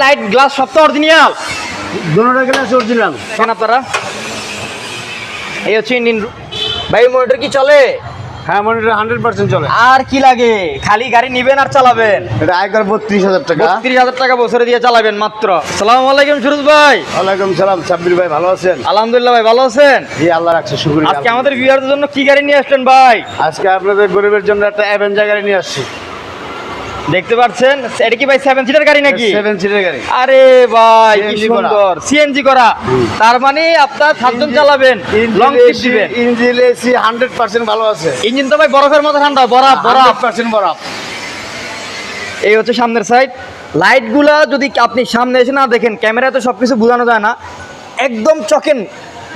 Light glass সব তো original দুটোটা glass original কেন আপনারা। এই হচ্ছে ইঞ্জিন ভাই মোটর কি চলে? হ্যাঁ মনিটর হান্ড্রেড পার্সেন্ট চলে। আর কি লাগে? খালি গাড়ি নিবেন আর চালাবেন। এটা আয়কর বত্রিশ হাজার টাকা। বত্রিশ হাজার টাকা বছরে দিয়ে চালাবেন মাত্র। সালাম আলাইকুম সুরজ ভাই। ওয়ালাইকুম সালাম সাব্বির ভাই ভালো আছেন? আলহামদুলিল্লাহ ভাই ভালো আছেন? জি আল্লাহ রাখছে আজকে আমাদের ভিউয়ারদের জন্য কি গাড়ি নিয়ে আসলেন ভাই? আজকে আপনাদের গরিবের জন্য একটা অ্যাভেঞ্জার গাড়ি নিয়ে আসছি। দেখতে পাচ্ছেন? এটা কি ভাই সেভেন সিটার গাড়ি নাকি? সেভেন সিটের গাড়ি। আরে ভাই কি সুন্দর। সিএনজি করা। তার মানে আপনার সাতজন চালাবেন লং ট্রিপ দিবেন। ইঞ্জিন এসি হান্ড্রেড পার্সেন্ট ভালো আছে। ইঞ্জিন তো ভাই বরফের মতো ঠান্ডা বরফ বরফ। পার্সেন্ট বরফ। এই হচ্ছে সামনের সাইড লাইটগুলা যদি আপনি সামনে এসে না দেখেন ক্যামেরায় তো সব কিছু বোঝানো যায় না। একদম চকেন।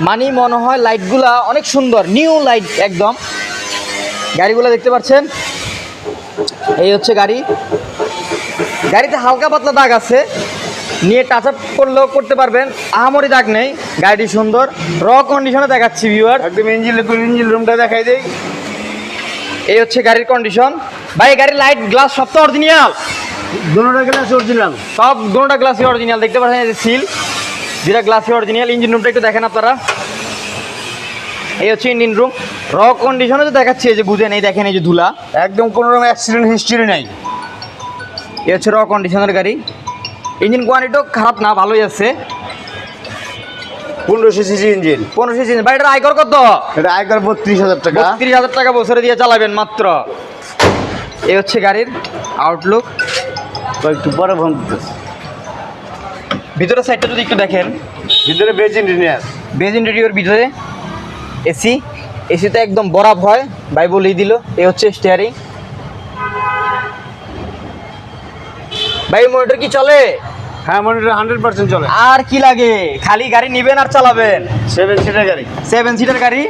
মানে মনে হয় লাইটগুলা অনেক সুন্দর নিউ লাইট একদম। গাড়িগুলো দেখতে পাচ্ছেন? এই হচ্ছে গাড়ি। গাড়িতে হালকা পাতলা দাগ আছে। নিয়ে টাচ আপ করলেও করতে পারবেন। আহামরি দাগ নেই। গাড়িটি সুন্দর। র কন্ডিশনে দেখাচ্ছি ভিউয়ার একদম ইঞ্জিন ইঞ্জিন রুমটা দেখাই দেই। এই হচ্ছে গাড়ির কন্ডিশন ভাই গাড়ির লাইট গ্লাস সব তো অরিজিনাল দুটোটা গ্লাস অরিজিনাল সব দুটোটা গ্লাসই অরিজিনাল দেখতে পাচ্ছেন সিল দুটা গ্লাসই অরিজিনাল ইঞ্জিন রুমটা একটু দেখেন আপনারা। এই হচ্ছে ইঞ্জিন রুম র কন্ডিশনে তো দেখাচ্ছি এই যে বুঝেন এই দেখেন এই যে ধুলা। একদম কোনো রকম অ্যাক্সিডেন্ট হিস্ট্রি নাই। এই হচ্ছে র কন্ডিশনের গাড়ি। ইঞ্জিন কোয়ালিটিও খারাপ না ভালোই আছে। পনেরোশো সিসি ইঞ্জিন পনেরোশো ইঞ্জিন ভাই এটা আয়কর কত? এটা আয়কর বত্রিশ হাজার টাকা। বত্রিশ হাজার টাকা বছরে দিয়ে চালাবেন মাত্র। এই হচ্ছে গাড়ির আউটলুক একটু পরে ফোন ভিতরের সাইডটা যদি একটু দেখেন। ভিতরে বেজ ইঞ্জিনিয়ার বেজ ইন্টেরিয়র ভিতরে। এসি এসিতে একদম বরাব হয় ভাই বলেই দিল এ হচ্ছে স্টিয়ারিং ভাই মনিটর কি চলে? হ্যাঁ মনিটর হান্ড্রেড পার্সেন্ট চলে। আর কি লাগে? খালি গাড়ি নিবেন আর চালাবেন? সেভেন সিটার গাড়ি। সেভেন সিটার গাড়ি।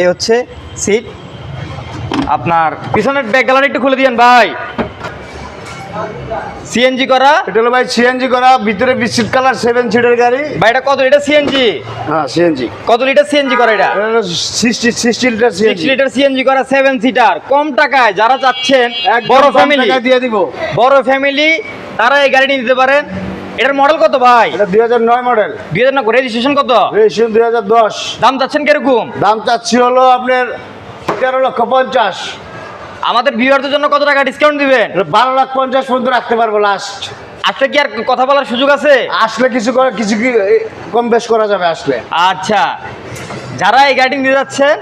এই হচ্ছে সিট আপনার পিছনের ব্যাক গ্যালারি একটু খুলে দিয়েন ভাই। সিএনজি করা? এটা হলো ভাই সিএনজি করা ভিতরে বিস্কিট কালার সেভেন সিটার গাড়ি। ভাই এটা কত? Litre CNG? হ্যাঁ সিএনজি। কত লিটার সিএনজি করা এটা? এটা sixty sixty litre six CNG. Litre CNG করা সেভেন সিটার কম টাকায় যারা চাচ্ছেন বড় ফ্যামিলি দিয়ে দিব। বড় ফ্যামিলি তারা এই গাড়িটি নিতে পারেন। এটার মডেল কত ভাই? এটা দুই হাজার নয় মডেল দুই হাজার রেজিস্ট্রেশন কত? রেজিস্ট্রেশন দুই হাজার দশ। দাম চাচ্ছেন কীরকম? দাম চাচ্ছি হলো আপনার তেরো লক্ষ পঞ্চাশ। আমাদের ভিউয়ারদের জন্য কত টাকা ডিসকাউন্ট দিবেন? বারো লাখ পঞ্চাশ পর্যন্ত রাখতে পারব লাস্ট আজকে কি আর কথা বলার সুযোগ আছে? আসলে কিছু করে কিছু কি কম বেশ করা যাবে আসলে। আচ্ছা। যারা এই গাড়ি নিতে যাচ্ছেন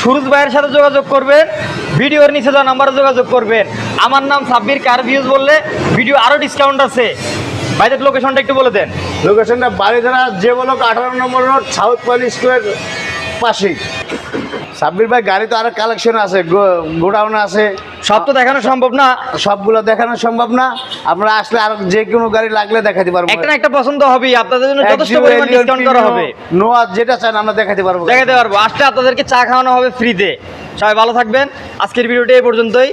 সুরজ ভাইয়ের সাথে যোগাযোগ করবেন ভিডিওর নিচে দেওয়া নাম্বারে যোগাযোগ করবেন। আমার নাম সাব্বির কার ভিউজ বললে ভিডিও আরও ডিসকাউন্ট আছে। ভাইদের লোকেশনটা একটু বলে দেন। লোকেশনটা বাড়িধারা যে বলো আঠারো নম্বর রোড সাউথ পয়েন্ট স্কোয়ার পাশেই। সাব্বির ভাই গাড়ি তো আরও কালেকশন আছে গোডাউন আছে। সব তো দেখানো সম্ভব না। সবগুলো দেখানো সম্ভব না। আমরা আসলে আর যে কোনো গাড়ি লাগলে দেখাতে পারব। একটা একটা পছন্দ হবে আপনাদের জন্য যথেষ্ট পরিমাণ ডিসকাউন্ট করা হবে। নোয়া যেটা চান আমরা দেখাতে পারব। দেখাতে পারব। আসলে আপনাদেরকে চা খাওয়ানো হবে ফ্রিতে সবাই ভালো থাকবেন। আজকের ভিডিওটা এই পর্যন্তই।